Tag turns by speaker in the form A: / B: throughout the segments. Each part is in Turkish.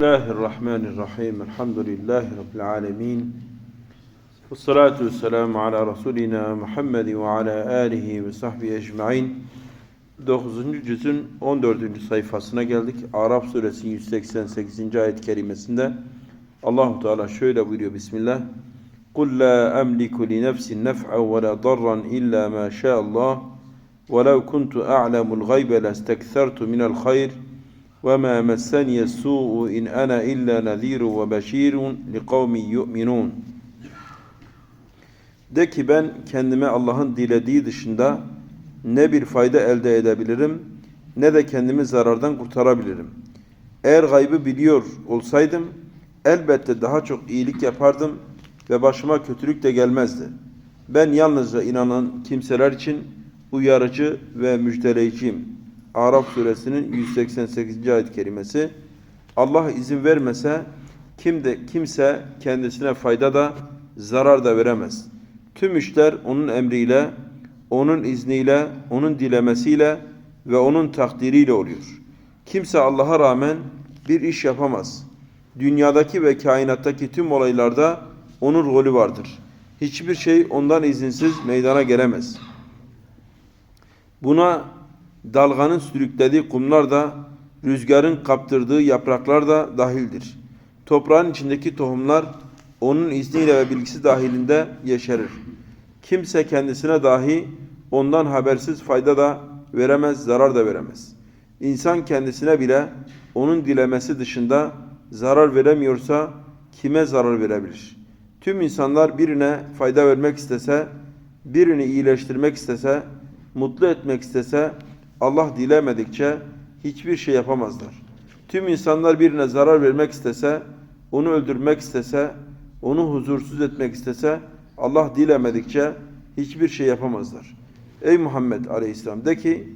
A: Bismillahirrahmanirrahim. Elhamdülillahi Rabbil alemin. Ve salatu ve selamu ala Resulina Muhammed ve ala alihi ve sahbihi ecma'in. 9. cüzün 14. sayfasına geldik. Arap suresinin 188. ayet kerimesinde Allahu Teala şöyle buyuruyor Bismillah. قُلْ لَا أَمْلِكُ لِنَفْسٍ نَفْعًا وَلَا ضَرًّا إِلَّا مَا شَاءَ اللّٰهِ وَلَوْ كُنْتُ أَعْلَمُ الْغَيْبَ لَاسْتَكْثَرْتُ مِنَ الْخَيْرِ وَمَا مَسَّنِيَ السُّوءُ إِنْ أَنَا إِلَّا نَذِيرٌ وَبَشِيرٌ لِقَوْمٍ يُؤْمِنُونَ De ki ben kendime Allah'ın dilediği dışında ne bir fayda elde edebilirim ne de kendimi zarardan kurtarabilirim. Eğer gaybı biliyor olsaydım elbette daha çok iyilik yapardım ve başıma kötülük de gelmezdi. Ben yalnızca inanan kimseler için uyarıcı ve müjdeleyiciyim. Arap suresinin 188. ayet kerimesi Allah izin vermese kim de kimse kendisine fayda da zarar da veremez. Tüm işler onun emriyle, onun izniyle, onun dilemesiyle ve onun takdiriyle oluyor. Kimse Allah'a rağmen bir iş yapamaz. Dünyadaki ve kainattaki tüm olaylarda onun rolü vardır. Hiçbir şey ondan izinsiz meydana gelemez. Buna dalganın sürüklediği kumlar da, rüzgarın kaptırdığı yapraklar da dahildir. Toprağın içindeki tohumlar onun izniyle ve bilgisi dahilinde yeşerir. Kimse kendisine dahi ondan habersiz fayda da veremez, zarar da veremez. İnsan kendisine bile onun dilemesi dışında zarar veremiyorsa kime zarar verebilir? Tüm insanlar birine fayda vermek istese, birini iyileştirmek istese, mutlu etmek istese Allah dilemedikçe hiçbir şey yapamazlar. Tüm insanlar birine zarar vermek istese, onu öldürmek istese, onu huzursuz etmek istese Allah dilemedikçe hiçbir şey yapamazlar. Ey Muhammed Aleyhisselam de ki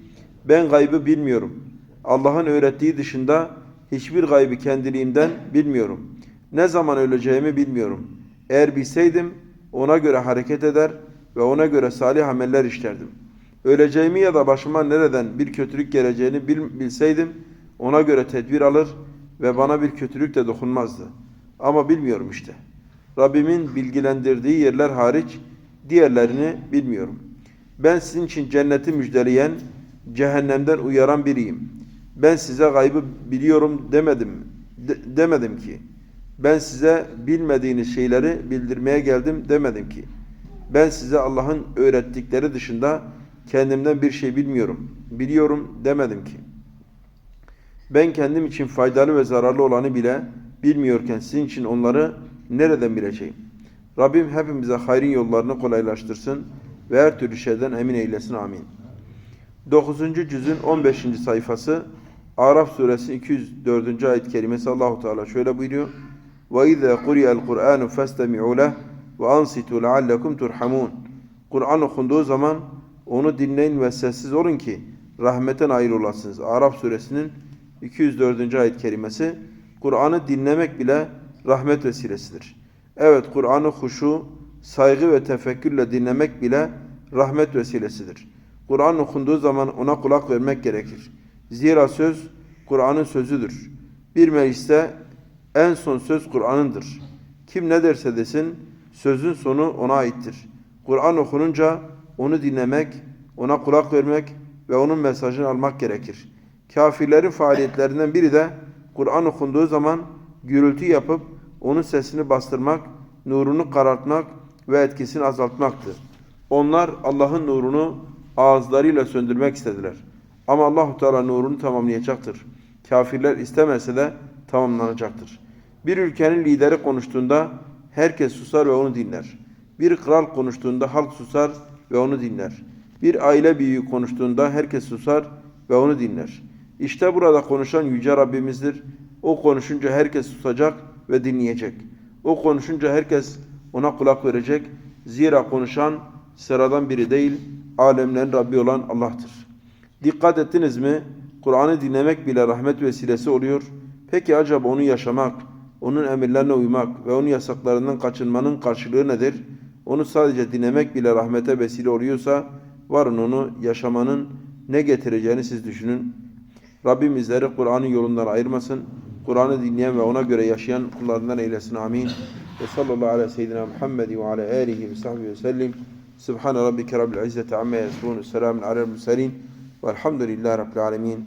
A: ben gaybı bilmiyorum. Allah'ın öğrettiği dışında hiçbir gaybı kendiliğimden bilmiyorum. Ne zaman öleceğimi bilmiyorum. Eğer bilseydim ona göre hareket eder ve ona göre salih ameller işlerdim. Öleceğimi ya da başıma nereden bir kötülük geleceğini bil, bilseydim ona göre tedbir alır ve bana bir kötülük de dokunmazdı. Ama bilmiyorum işte. Rabbimin bilgilendirdiği yerler hariç diğerlerini bilmiyorum. Ben sizin için cenneti müjdeleyen, cehennemden uyaran biriyim. Ben size gaybı biliyorum demedim. De, demedim ki. Ben size bilmediğiniz şeyleri bildirmeye geldim demedim ki. Ben size Allah'ın öğrettikleri dışında kendimden bir şey bilmiyorum. Biliyorum demedim ki. Ben kendim için faydalı ve zararlı olanı bile bilmiyorken sizin için onları nereden bileceğim? Rabbim hepimize hayrın yollarını kolaylaştırsın ve her türlü şeyden emin eylesin. Amin. 9. cüzün 15. sayfası Araf suresi 204. ayet kerimesi Allahu Teala şöyle buyuruyor. Ve izâ kuriyel Kur'anu festemi'û leh ve ansitu leallekum turhamun. Kur'an okunduğu zaman onu dinleyin ve sessiz olun ki rahmetten ayrı olasınız. Arap suresinin 204. ayet kerimesi Kur'an'ı dinlemek bile rahmet vesilesidir. Evet Kur'an'ı huşu, saygı ve tefekkürle dinlemek bile rahmet vesilesidir. Kur'an okunduğu zaman ona kulak vermek gerekir. Zira söz Kur'an'ın sözüdür. Bir mecliste en son söz Kur'an'ındır. Kim ne derse desin sözün sonu ona aittir. Kur'an okununca onu dinlemek, ona kulak vermek ve onun mesajını almak gerekir. Kafirlerin faaliyetlerinden biri de Kur'an okunduğu zaman gürültü yapıp onun sesini bastırmak, nurunu karartmak ve etkisini azaltmaktı. Onlar Allah'ın nurunu ağızlarıyla söndürmek istediler. Ama Allahu Teala nurunu tamamlayacaktır. Kafirler istemese de tamamlanacaktır. Bir ülkenin lideri konuştuğunda herkes susar ve onu dinler. Bir kral konuştuğunda halk susar ve onu dinler. Bir aile büyüğü konuştuğunda herkes susar ve onu dinler. İşte burada konuşan Yüce Rabbimizdir. O konuşunca herkes susacak ve dinleyecek. O konuşunca herkes ona kulak verecek. Zira konuşan sıradan biri değil, alemlerin Rabbi olan Allah'tır. Dikkat ettiniz mi? Kur'an'ı dinlemek bile rahmet vesilesi oluyor. Peki acaba onu yaşamak, onun emirlerine uymak ve onun yasaklarından kaçınmanın karşılığı nedir? Onu sadece dinlemek bile rahmete vesile oluyorsa varın onu yaşamanın ne getireceğini siz düşünün. Rabbim bizleri Kur'an'ın yolundan ayırmasın. Kur'an'ı dinleyen ve ona göre yaşayan kullarından eylesin. Amin. Ve sallallahu ala seyyidina Muhammed ve ala alihi ve sahbihi ve sellim. Subhane rabbike rabbil izzeti amma yasifun. Selamun alel murselin. Velhamdülillahi rabbil alemin.